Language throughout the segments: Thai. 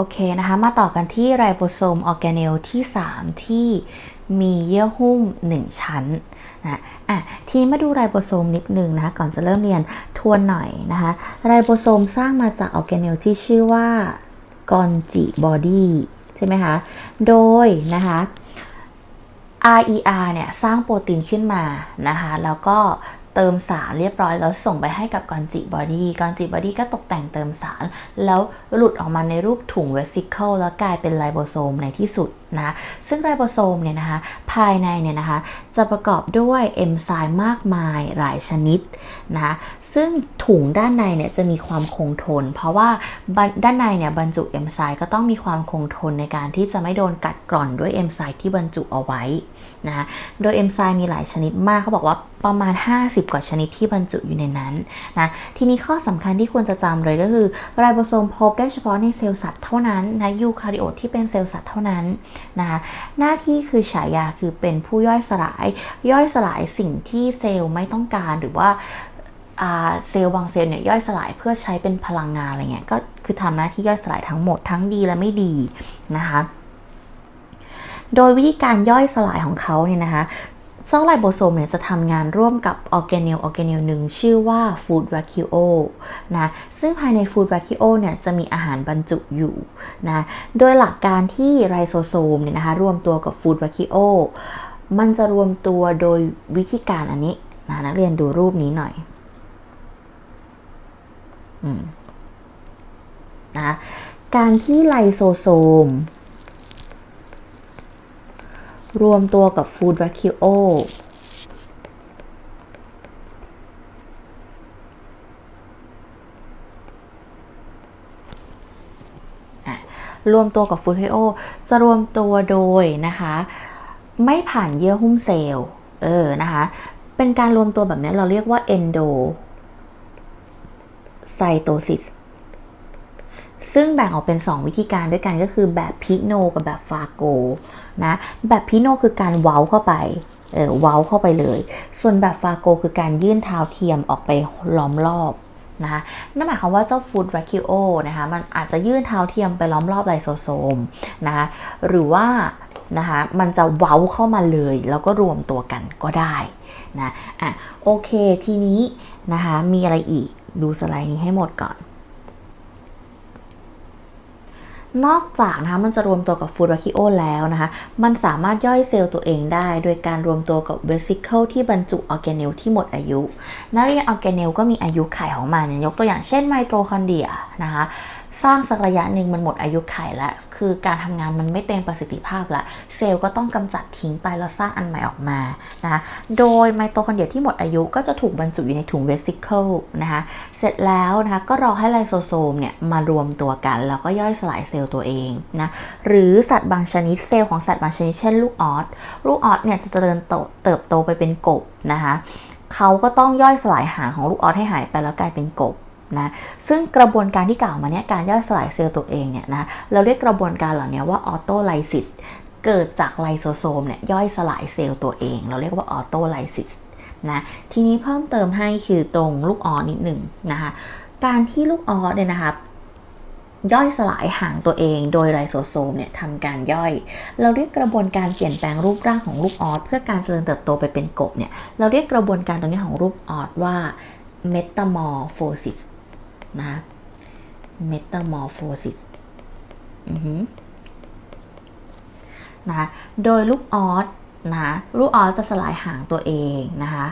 อเคนะคะ มาต่อกันที่ไรโบโซมออร์แกเนลที่ 3 ที่มีเยื่อหุ้ม 1 ชั้นนะอะทีมาดูไรโบโซมนิดนึงนะคะก่อนจะเริ่มเรียนทวนหน่อยนะคะไรโบโซมสร้างมาจากออร์แกเนลที่ชื่อว่ากอนจิบอดี้ใช่ไหมคะ โดยนะคะ RER เนี่ย สร้างโปรตีนขึ้นมานะคะ แล้วก็ เติมสารเรียบร้อยแล้วส่งไปให้กับกอนจิบอดี้กอนจิบอดี้ก็ตกแต่งเติมสาร แล้วหลุดออกมาในรูปถุงเวสิเคิลแล้วกลายเป็นไลโบโซมในที่สุด นะซึ่งไรโบโซมเนี่ยนะคะภายในเนี่ยนะคะจะประกอบด้วยเอนไซม์มากมายหลายชนิดนะะซึ่งถุงด้านในเนี่ยจะมีความคงทน เพราะว่าด้านในเนี่ยบรรจุเอนไซม์ก็ต้องมีความคงทนในการที่จะไม่โดนกัดกร่อนด้วยเอนไซม์ที่บรรจุเอาไว้นะโดยเอนไซม์มีหลายชนิดมากเขาบอกว่าประมาณ 50 กว่าชนิดที่บรรจุอยู่ในนั้นนะทีนี้ข้อสำคัญที่ควรจะจำเลยก็คือไรโบโซมพบได้เฉพาะในเซลล์สัตว์เท่านั้นนะยูคาริโอตที่เป็นเซลล์สัตว์เท่านั้นนะคะหน้าที่คือฉายาคือเป็นผู้ย่อยสลาย ย่อยสลายสิ่งที่เซลล์ไม่ต้องการหรือว่าเซลล์บางเซลล์เนี่ยย่อยสลายเพื่อใช้เป็นพลังงานอะไรเงี้ยก็คือทำหน้าที่ย่อยสลายทั้งหมดทั้งดีและไม่ดีนะคะโดยวิธีการย่อยสลายของเขาเนี่ยนะคะ เจ้าไลโบโซมเนี่ยจะทำงานร่วมกับออร์แกเนลออร์แกเนลหนึ่งชื่อว่าฟูดวาคิโอนะซึ่งภายในฟูดวาคิโอเนี่ยจะมีอาหารบรรจุอยู่นะโดยหลักการที่ไรโซโซมเนี่ยนะคะรวมตัวกับฟูดวาคิโอมันจะรวมตัวโดยวิธีการอันนี้นะนักเรียนดูรูปนี้หน่อยนะการที่ไลโซโซม รวมตัวกับฟูดว a คิโอรวมตัวกับฟูดวคิโอจะรวมตัวโดยนะคะ ไม่ผ่านเยื่อหุ้มเซลล์เออนะคะ เป็นการรวมตัวแบบนี้เราเรียกว่าเอนโดไซโตซิส ซึ่งแบ่งออกเป็น 2 วิธีการด้วยกันก็คือแบบพิโนกับแบบฟาโกนะแบบพิโนคือการเว้าเข้าไปเออเว้าเข้าไปเลย ส่วนแบบฟาโกคือการยื่นเท้าเทียมออกไปล้อมรอบนะคะนั่นหมายความว่าเจ้าฟูดแวคิโอนะคะมันอาจจะยื่นเท้าเทียมไปล้อมรอบไลโซโซมนะคะหรือว่านะคะมันจะเว้าเข้ามาเลย แล้วก็รวมตัวกันก็ได้นะอะโอเคทีนี้นะคะมีอะไรอีกดูสไลด์นี้ให้หมดก่อน นอกจากนะคะมันจะรวมตัวกับฟูดวาคิโอแล้วนะคะ มันสามารถย่อยเซลล์ตัวเองได้ โดยการรวมตัวกับเวสิเคิลที่บรรจุออร์แกเนลที่หมดอายุนักเรียนออร์แกเนลก็มีอายุไขของมันยกตัวอย่างเช่นไมโตคอนเดรียนะคะ สร้างสักระยะหนึ่งมันหมดอายุไขแล้วคือการทำงานมันไม่เต็มประสิทธิภาพละเซลล์ก็ต้องกำจัดทิ้งไปแล้วสร้างอันใหม่ออกมานะคะโดยไมโตคอนเดรียที่หมดอายุก็จะถูกบรรจุอยู่ในถุงเวสิเคิลนะคะเสร็จแล้วนะคะก็รอให้ไลโซโซมเนี่ยมารวมตัวกัน แล้วก็ย่อยสลายเซลล์ตัวเองนะหรือสัตว์บางชนิดเซลล์ของสัตว์บางชนิดเช่นลูกออสลูกออสเนี่ยจะเจริญเติบโตไปเป็นกบนะคะเขาก็ต้องย่อยสลายหางของลูกออสให้หายไปแล้วกลายเป็นกบ นะซึ่งกระบวนการที่กล่าวมาเนี่ยการย่อยสลายเซลล์ตัวเองเนี่ยนะเราเรียกกระบวนการเหล่านี้ว่าออโตไลซิสเกิดจากไลโซโซมเนี่ยย่อยสลายเซลล์ตัวเอง เราเรียกว่าออโตไลซิสนะทีนี้เพิ่มเติมให้คือตรงลูกออนิดหนึ่งนะคะการที่ลูกออเนี่ยนะครับย่อยสลายหางตัวเองโดยไรโซโซมเนี่ยทำการย่อย เราเรียกกระบวนการเปลี่ยนแปลงรูปร่างของลูกออสเพื่อการเจริญเติบโตไปเป็นกบเนี่ยเราเรียกกระบวนการตรงนี้ของรูปออสว่าเมตามอร์โฟซิส นะ metamorphosis นะโดยลูกออสนะลูกออสจะสลายหางตัวเองนะคะ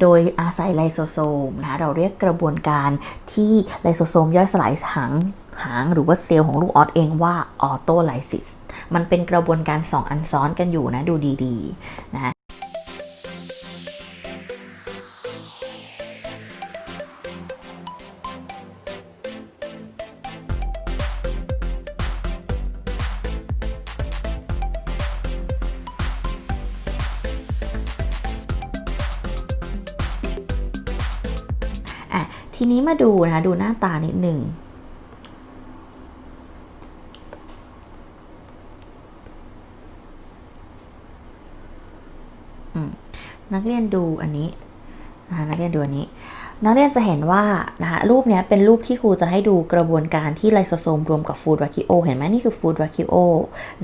โดยอาศัยไลโซโซมนะเราเรียกกระบวนการที่ไลโซโซมย่อยสลายหางหางหรือว่าเซลล์ของลูกออสเองว่าออโตไลซิสมันเป็นกระบวนการสองอันซ้อนกันอยู่นะดูดีๆนะ ทีนี้มาดูนะ ดูหน้าตานิดหนึ่งนักเรียนดูอันนี้นะคะนักเรียนดูอันนี้ นักเรียนจะเห็นว่านะคะรูปเนี้ยเป็นรูปที่ครูจะให้ดูกระบวนการที่ไลโซโซมรวมกับฟูดวาคิโอเห็นไหมนี่คือฟูดวาคิโอ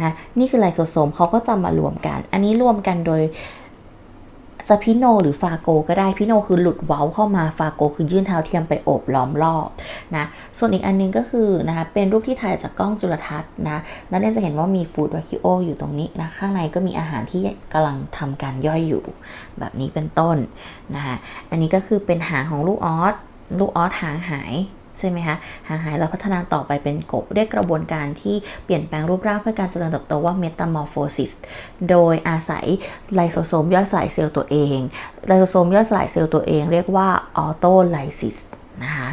นะนี่คือไลโซโซมเขาก็จะมารวมกัน อันนี้รวมกันโดย จะพิโนหรือฟาโกก็ได้พิโนคือหลุดเว้าเข้ามาฟาโกคือยื่นเท้าเทียมไปโอบล้อมรอบนะส่วนอีกอันนึงก็คือนะคะเป็นรูปที่ถ่ายจากกล้องจุลทรรศน์นะนักเรียนจะเห็นว่ามีฟูดวาคิโออยู่ตรงนี้นะข้างในก็มีอาหารที่กำลังทำการย่อยอยู่ แบบนี้เป็นต้นนะคะอันนี้ก็คือเป็นหางของลูกออสลูกออสหางหาย ใช่ไหมคะหางหายแล้วพัฒนาต่อไปเป็นกบเรียกกระบวนการที่เปลี่ยนแปลงรูปร่างเพื่อการเจริญเติบโตว่า metamorphosis โดยอาศัยไลโซโซมย่อยสลายเซลล์ตัวเองไลโซโซมย่อยสลายเซลล์ตัวเองเรียกว่าออโตไลซิสนะคะ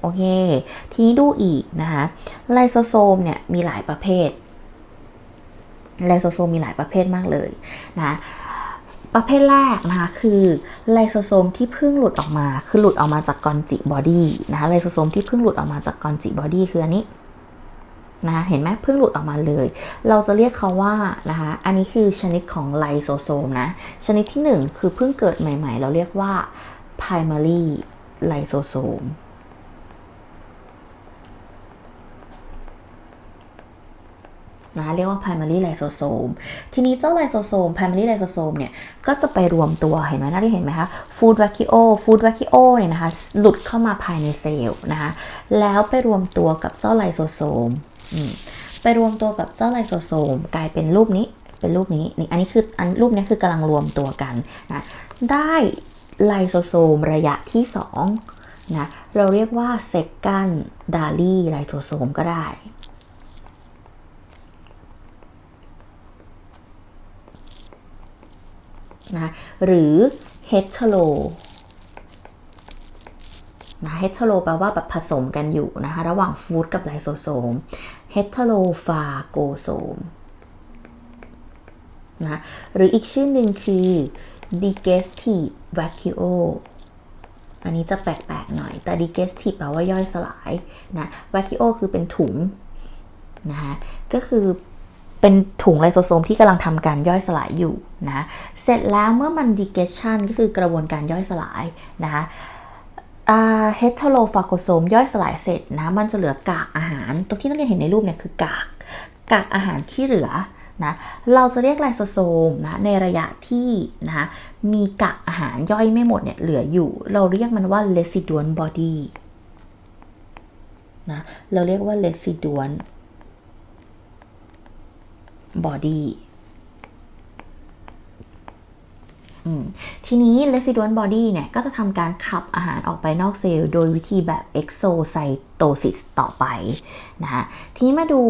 โอเค ทีนี้ดูอีกนะคะไลโซโซมเนี่ยมีหลายประเภทไลโซโซมมีหลายประเภทมากเลยนะ ประเภทแรกนะคะคือไลโซโซมที่เพิ่งหลุดออกมา คือหลุดออกมาจากกอนจิบอดี้นะคะไลโซโซมที่เพิ่งหลุดออกมาจากกอนจิบอดี้คืออันนี้นะคะเห็นไหมเพิ่งหลุดออกมาเลย เราจะเรียกเขาว่านะคะอันนี้คือชนิดของไลโซโซมนะ ชนิดที่ 1 คือเพิ่งเกิดใหม่ ๆ เราเรียกว่า primary ไลโซโซม นะเรียกว่า primary lysosome ทีนี้เจ้า lysosome primary lysosome เนี่ยก็จะไปรวมตัวเห็นไหมน่าที่เห็นไหมคะ food vacuo food vacuo เนี่ยนะคะหลุดเข้ามาภายในเซลล์นะคะแล้วไปรวมตัวกับเจ้า lysosome ไปรวมตัวกับเจ้า lysosome กลายเป็นรูปนี้เป็นรูปนี้นี่อันนี้คืออันรูปนี้คือกำลังรวมตัวกันนะได้ไลโซโซมระยะที่2นะเราเรียกว่า second Dali lysosome ก็ได้ นะหรือ hetero นะ hetero แปลว่าแบบผสมกันอยู่นะคะ ระหว่างฟูดกับไลโซโซม heterophagosome นะหรืออีกชื่อหนึ่งคือ digestive vacuo อันนี้จะแปลกๆหน่อย แต่ digestive แปลว่าย่อยสลายนะ vacuo คือเป็นถุงนะคะก็คือ เป็นถุงไลโซโซมที่กำลังทำการย่อยสลายอยู่นะเสร็จแล้วเมื่อมัน digestion ก็คือกระบวนการย่อยสลายนะคะเฮตโรฟาโกโซมย่อยสลายเสร็จนะมันจะเหลือกากอาหาร ตรงที่นักเรียนเห็นในรูปเนี่ยคือกาก กากอาหารที่เหลือนะเราจะเรียกไลโซโซมนะในระยะที่นะมีกากอาหารย่อยไม่หมดเนี่ยเหลืออยู่ เราเรียกมันว่า residual body นะเราเรียกว่า residual body ทีนี้ residual body เนี่ยก็จะทำการขับอาหารออกไปนอกเซลล์โดยวิธีแบบ exocytosis ต่อไปนะคะทีนี้มาดู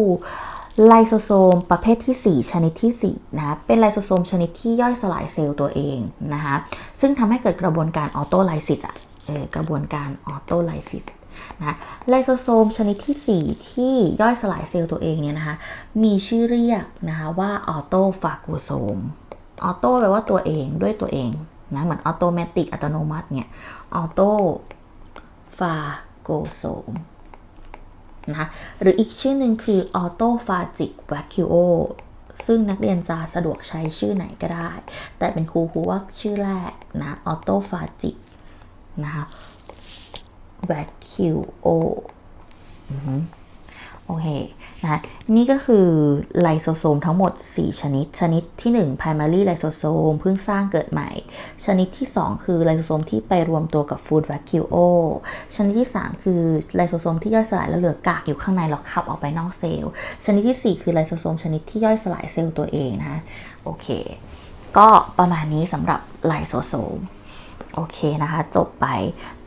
ไลโซโซมประเภทที่ 4 ชนิดที่ 4 นะเป็นไลโซโซมชนิดที่ย่อยสลายเซลล์ตัวเองนะคะซึ่งทำให้เกิดกระบวนการออโตไลซิสอะกระบวนการออโตไลซิส นะไลโซโซมชนิดที่ 4 ที่ย่อยสลายเซลล์ตัวเองเนี่ยนะคะ มีชื่อเรียกนะคะว่าออโตฟาโกโซมออโตแปลว่าตัวเองด้วยตัวเองนะเหมือนออโตเมติกอัตโนมัติเนี่ยออโตฟาโกโซมนะหรืออีกชื่อหนึ่งคือออโตฟาจิกแวคิโอซึ่งนักเรียนจะสะดวกใช้ชื่อไหนก็ได้ แต่เป็นครูครูว่าชื่อแรกนะออโตฟาจิกนะคะ vacuo โอเคนะนี่ก็คือไลโซโซมทั้งหมด 4 ชนิด ชนิดที่ 1 primary ไลโซโซมเพิ่งสร้างเกิดใหม่ ชนิดที่ 2 คือไลโซโซมที่ไปรวมตัวกับ food vacuo ชนิดที่ 3 คือไลโซโซมที่ย่อยสลายแล้วเหลือกากอยู่ข้างในแล้วขับออกไปนอกเซลล์ ชนิดที่ 4 คือไลโซโซมชนิดที่ย่อยสลายเซลล์ตัวเองนะ โอเค ก็ประมาณนี้สำหรับไลโซโซม โอเคนะคะ จบไป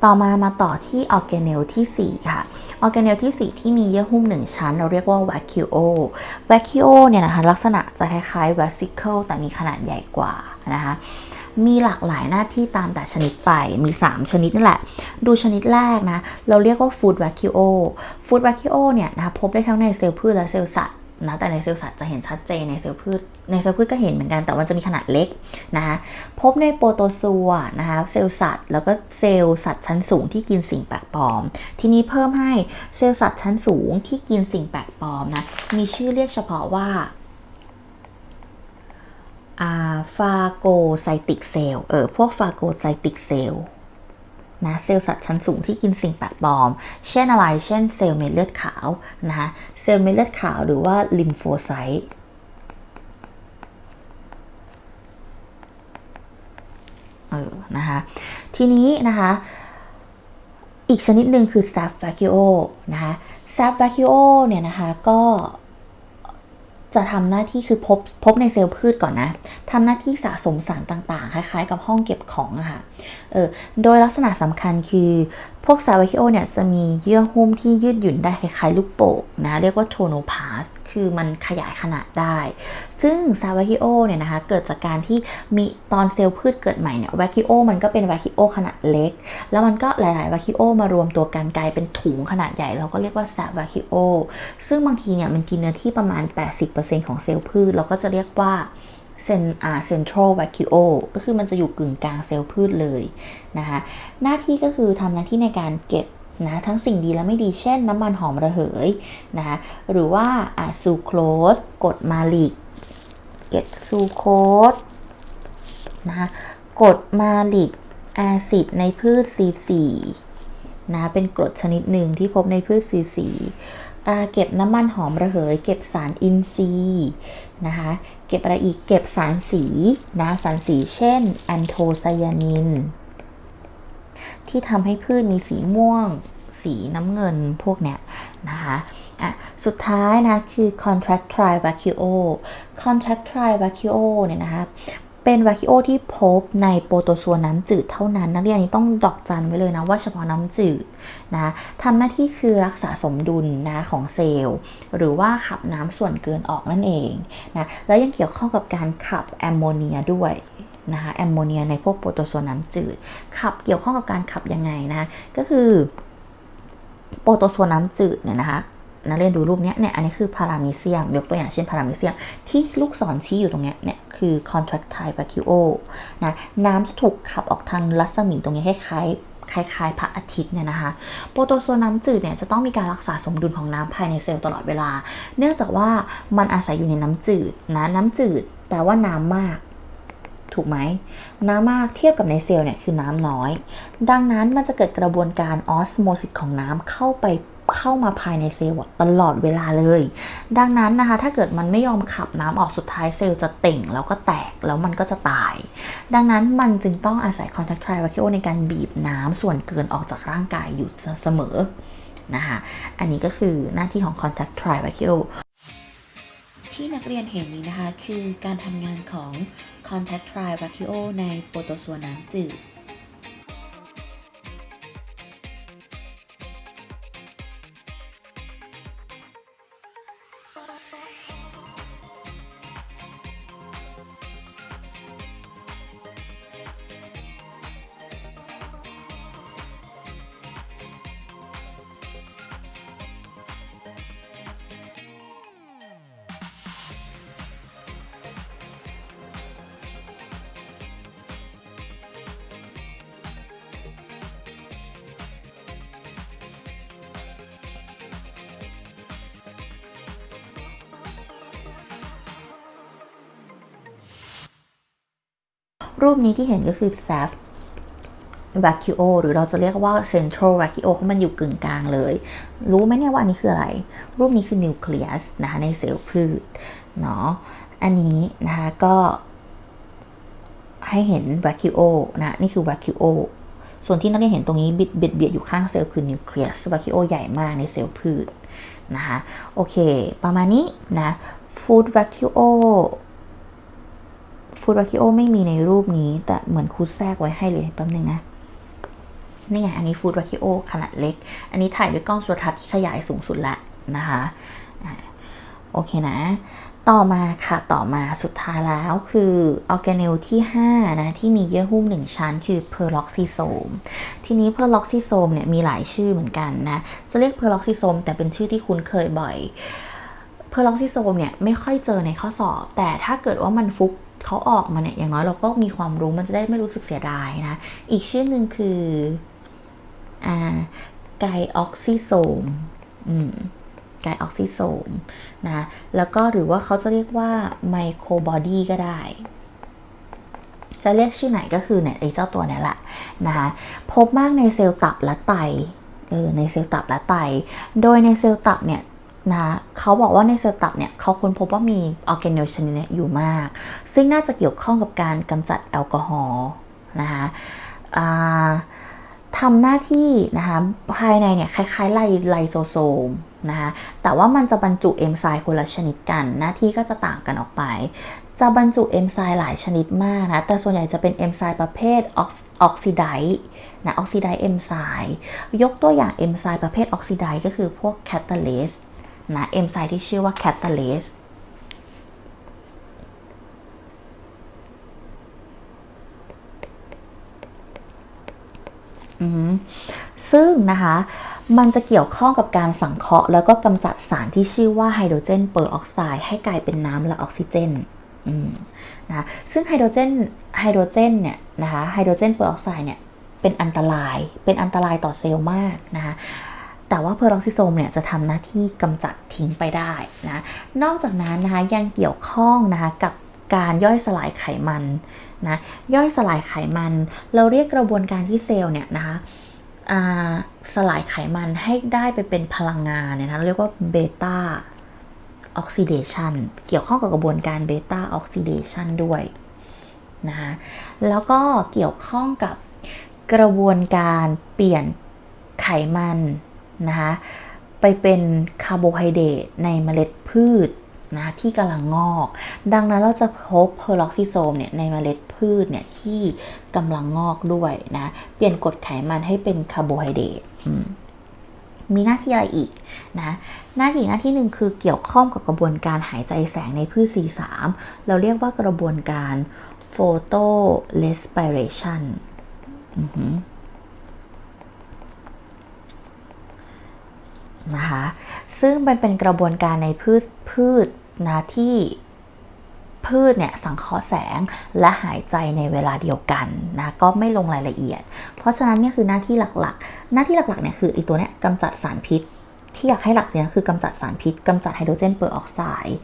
ต่อมามาต่อที่ออร์แกเนลที่ 4 ค่ะ ออร์แกเนลที่ 4 ที่มีเยื่อหุ้ม 1 ชั้น เราเรียกว่า vacuo vacuo เนี่ยนะคะ ลักษณะจะคล้ายๆ vesicle แต่มีขนาดใหญ่กว่านะคะมีหลากหลายหน้าที่ตามแต่ชนิดไป มี 3 ชนิดนั่นแหละ ดูชนิดแรกนะ เราเรียกว่า food vacuo food vacuo เนี่ยนะคะพบได้ทั้งในเซลล์พืชและเซลล์สัตว์ นะแต่ในเซลล์สัตว์จะเห็นชัดเจนในเซลล์พืช ในเซลล์พืชก็เห็นเหมือนกันแต่มันจะมีขนาดเล็กนะคะพบในโปรโตซัวนะคะเซลล์สัตว์แล้วก็เซลล์สัตว์ชั้นสูงที่กินสิ่งแปลกปลอม ทีนี้เพิ่มให้เซลล์สัตว์ชั้นสูงที่กินสิ่งแปลกปลอมนะมีชื่อเรียกเฉพาะว่าอาฟาโกไซติกเซลล์เออพวกฟาโกไซติกเซลล์ นะเซลล์สัตว์ชั้นสูงที่กินสิ่งแปลกปลอม เช่นอะไร เช่นเซลล์เม็ดเลือดขาวนะคะเซลล์เม็ดเลือดขาวหรือว่าลิมโฟไซต์เออนะคะทีนี้นะคะอีกชนิดหนึ่งคือ Staph vaccio นะคะ Staph vaccio เนี่ยนะคะก็ จะทำหน้าที่คือพบพบในเซลล์พืชก่อนนะทำหน้าที่สะสมสารต่างๆ คล้ายๆ กับห้องเก็บของอะค่ะเออโดยลักษณะสำคัญคือพวกซา v ว c ิโอเนี่ยจะมีเยื่อหุ้มที่ยืดหยุ่นได้คล้ายๆลูกโป่งนะ เรียกว่าโทโนพาส คือมันขยายขนาดได้ ซึ่งซา v ว c ิโอเนี่ยนะคะ เกิดจากการที่มีตอนเซลล์พืชเกิดใหม่เนี่ย v ว c ิโอมันก็เป็น v ว c ิโอขนาดเล็ก แล้วมันก็หลายๆ v ว c ิโอมารวมตัวกันกลายเป็นถุงขนาดใหญ่ เราก็เรียกว่าซา v ว c ิโอซึ่งบางทีเนี่ยมันกินเนื้อที่ประมาณ 80%ของเซลล์พืช เราก็จะเรียกว่า เซนอาเซนทรัลแวคิโอก็คือมันจะอยู่กึ่งกลางเซลล์พืชเลยนะคะหน้าที่ก็คือทำหน้าที่ในการเก็บนะทั้งสิ่งดีและไม่ดีเช่นน้ำมันหอมระเหยนะคะหรือว่าอะซูโครสกรดมาลิกเก็บซูโคสนะคะกรดมาลิกแอซิดในพืช C4 นะเป็นกรดชนิดหนึ่งที่พบในพืช C4 อ่า เก็บน้ำมันหอมระเหย เก็บสารอินทรีย์นะคะเก็บอะไรอีกเก็บสารสีนะสารสีเช่นแอนโทไซยานิน ที่ทำให้พืชมีสีม่วง สีน้ำเงินพวกเนี้ยนะคะอะสุดท้ายนะคือ contractile vacuo contractile vacuo เนี่ยนะคะ เป็นวาคิโอที่พบในโปรโตซัวน้ำจืดเท่านั้น นักเรียนนี้ต้องดอกจันไว้เลยนะว่าเฉพาะน้ำจืดนะทำหน้าที่คือรักษาสมดุลนะของเซลล์ หรือว่าขับน้ำส่วนเกินออกนั่นเองนะแล้วยังเกี่ยวข้องกับการขับแอมโมเนียด้วยนะคะแอมโมเนียในพวกโปรโตซัวน้ำจืด ขับเกี่ยวข้องกับการขับยังไงนะ ก็คือโปรโตซัวน้ำจืดเนี่ยนะคะ นักเรียนดูรูปเนี้ยเนี่ยอันนี้คือพารามิเซียมยกตัวอย่างเช่นพารามิเซียมที่ลูกศรชี้อยู่ตรงเนี้ยเนี่ยคือ contractile vacuo นะน้ำจะถูกขับออกทางรัศมีตรงนี้คล้ายคล้ายๆพระอาทิตย์เนี่ยนะคะ โปรโตโซน้ำจืดเนี่ยจะต้องมีการรักษาสมดุลของน้ำภายในเซลล์ตลอดเวลา เนื่องจากว่ามันอาศัยอยู่ในน้ำจืดนะน้ำจืดแปลว่าน้ำมาก ถูกไหม น้ำมากเทียบกับในเซลล์เนี่ยคือน้ำน้อย ดังนั้นมันจะเกิดกระบวนการออสโมซิสของน้ำเข้าไป เข้ามาภายในเซลล์ตลอดเวลาเลย ดังนั้นนะคะ ถ้าเกิดมันไม่ยอมขับน้ำออกสุดท้ายเซลล์จะเต่งแล้วก็แตกแล้วมันก็จะตาย ดังนั้นมันจึงต้องอาศัย contractile vacuo ในการบีบน้ำส่วนเกินออกจากร่างกายอยู่เสมอนะคะอันนี้ก็คือหน้าที่ของ contractile vacuo ที่นักเรียนเห็นนี้นะคะ คือการทำงานของ contractile vacuo ในโปรโตซัวน้ำจืด รูปนี้ที่เห็นก็คือ s a f vacuo หรือเราจะเรียกว่า central vacuo เพราะมันอยู่กึ่งกลางเลย รู้ไหมเนี่ยว่าอันนี้คืออะไร รูปนี้คือ nucleus นะคะในเซลล์พืชเนาะอันนี้นะคะก็ให้เห็น vacuo นะนี่คือ vacuo ส่วนที่นักเรียนเห็นตรงนี้บิดเบียดอยู่ข้างเซลล์คือ nucleus vacuo ใหญ่มากในเซลล์พืชนะคะ โอเค ประมาณนี้นะ food vacuo ฟูดวาคิโอไม่มีในรูปนี้ แต่เหมือนครูแทรกไว้ให้เลยแป๊บนึงนะนี่ไงอันนี้ฟูดวาคิโอขนาดเล็ก อันนี้ถ่ายด้วยกล้องโทรทัศน์ที่ขยายสูงสุดละนะคะโอเคนะ ต่อมาค่ะ ต่อมาสุดท้ายแล้วคือออร์แกเนลที่ 5 นะ ที่มีเยื่อหุ้ม 1 ชั้น คือเพอร์ล็อกซิโซม ทีนี้เพอร์ล็อกซิโซมเนี่ยมีหลายชื่อเหมือนกันนะ จะเรียกเพอร์ล็อกซิโซมแต่เป็นชื่อที่คุ้นเคยบ่อยเพอร์ล็อกซิโซมเนี่ยไม่ค่อยเจอในข้อสอบ แต่ถ้าเกิดว่ามันฟุก เขาออกมาเนี่ยอย่างน้อยเราก็มีความรู้มันจะได้ไม่รู้สึกเสียดายนะ อีกชื่อหนึ่งคืออ่าไกออกซิโซมอืมไกออกซิโซมนะ แล้วก็หรือว่าเขาจะเรียกว่าไมโครบอดีก็ได้ จะเรียกชื่อไหนก็คือเนี่ยไอ้เจ้าตัวเนี้ยแหละนะคะพบมากในเซลล์ตับและไตเออในเซลล์ตับและไต โดยในเซลล์ตับเนี่ย นะเขาบอกว่าในเซลล์ตับเนี่ยเขาค้นพบว่ามีออร์แกเนลชนิดนี้อยู่มาก ซึ่งน่าจะเกี่ยวข้องกับการกำจัดแอลกอฮอล์นะคะทำหน้าที่นะคะภายในเนี่ยคล้ายๆไลไลโซโซมนะคะแต่ว่ามันจะบรรจุเอนไซม์คนละชนิดกัน หน้าที่ก็จะต่างกันออกไป จะบรรจุเอนไซม์หลายชนิดมากนะ แต่ส่วนใหญ่จะเป็นเอนไซม์ประเภทออกซิไดซ์นะออกซิไดเอนไซม์ยกตัวอย่างเอนไซม์ประเภทออกซิได์ก็คือพวกแคตตาลิส นะเอนไซม์ที่ชื่อว่าแคตตาลิสซึ่งนะคะ มันจะเกี่ยวข้องกับการสังเคราะห์ แล้วก็กำจัดสารที่ชื่อว่าไฮโดรเจนเปอร์ออกไซด์ให้กลายเป็นน้ำและออกซิเจนนะซึ่งไฮโดรเจนไฮโดรเจนเนี่ยนะคะไฮโดรเจนเปอร์ออกไซด์เนี่ยเป็นอันตรายเป็นอันตรายต่อเซลล์มากนะคะ แต่ว่าเพอร์ออกซิโซมเนี่ยจะทำหน้าที่กำจัดทิ้งไปได้นะ นอกจากนั้นนะคะยังเกี่ยวข้องนะคะกับการย่อยสลายไขมันนะย่อยสลายไขมัน เราเรียกกระบวนการที่เซลล์เนี่ยนะคะสลายไขมันให้ได้ไปเป็นพลังงานเนี่ยนะเรียกว่าเบต้าออกซิเดชันเกี่ยวข้องกับกระบวนการเบต้าออกซิเดชันด้วยนะคะแล้วก็เกี่ยวข้องกับกระบวนการเปลี่ยนไขมัน นะคะไปเป็นคาร์โบไฮเดรตในเมล็ดพืชนะที่กำลังงอก ดังนั้นเราจะพบเพอร์ล็อกซิโซมเนี่ยในเมล็ดพืชเนี่ยที่กำลังงอกด้วยนะเปลี่ยนกรดไขมันให้เป็นคาร์โบไฮเดรตมีหน้าที่อะไรอีกนะหน้าที่หน้าที่หนึ่งคือเกี่ยวข้องกับกระบวนการหายใจแสงในพืช C3 เราเรียกว่ากระบวนการ photo respiration นะคะซึ่งมันเป็นกระบวนการในพืชพืชนะที่พืชเนี่ยสังเคราะห์แสงและหายใจในเวลาเดียวกันนะก็ไม่ลงรายละเอียด เพราะฉะนั้นเนี่ยคือหน้าที่หลักๆ หน้าที่หลักๆเนี่ยคือไอตัวเนี้ยกำจัดสารพิษ ที่อยากให้หลักเนี่ยคือกำจัดสารพิษกำจัดไฮโดรเจนเปอร์ออกไซด์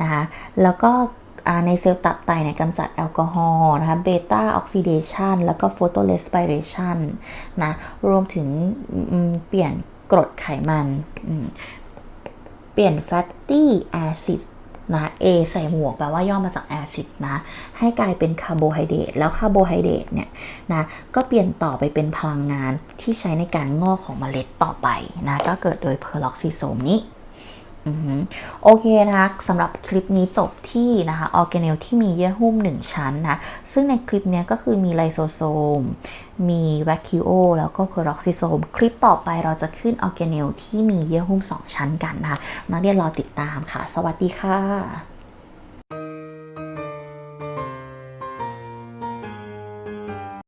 นะคะแล้วก็ในเซลล์ตับไตเนี่ยกำจัดแอลกอฮอล์นะคะเบต้าออกซิเดชันแล้วก็โฟโตเลสปิเรชันนะรวมถึงเปลี่ยน กรดไขมันเปลี่ยนแฟตตี้แอซิดนะ A ใส่หมวกแปลว่าย่อมาจากแอซิดนะ ให้กลายเป็นคาร์โบไฮเดรตแล้วคาร์โบไฮเดรตเนี่ยนะก็เปลี่ยนต่อไปเป็นพลังงานที่ใช้ในการงอกของเมล็ดต่อไปนะ ก็เกิดโดยเพอร์ล็อกซิโซมนี้ โอเคนะคะสำหรับคลิปนี้จบที่นะคะออร์แกเนลที่มีเยื่อหุ้ม 1 ชั้นนะ ซึ่งในคลิปนี้ก็คือมีไลโซโซม มีแวคคิโอแล้วก็เพอร์ล็อกซิโซม คลิปต่อไปเราจะขึ้นออร์แกเนลที่มีเยื่อหุ้ม 2 ชั้นกันนะคะ นักเรียนรอติดตามค่ะ สวัสดีค่ะ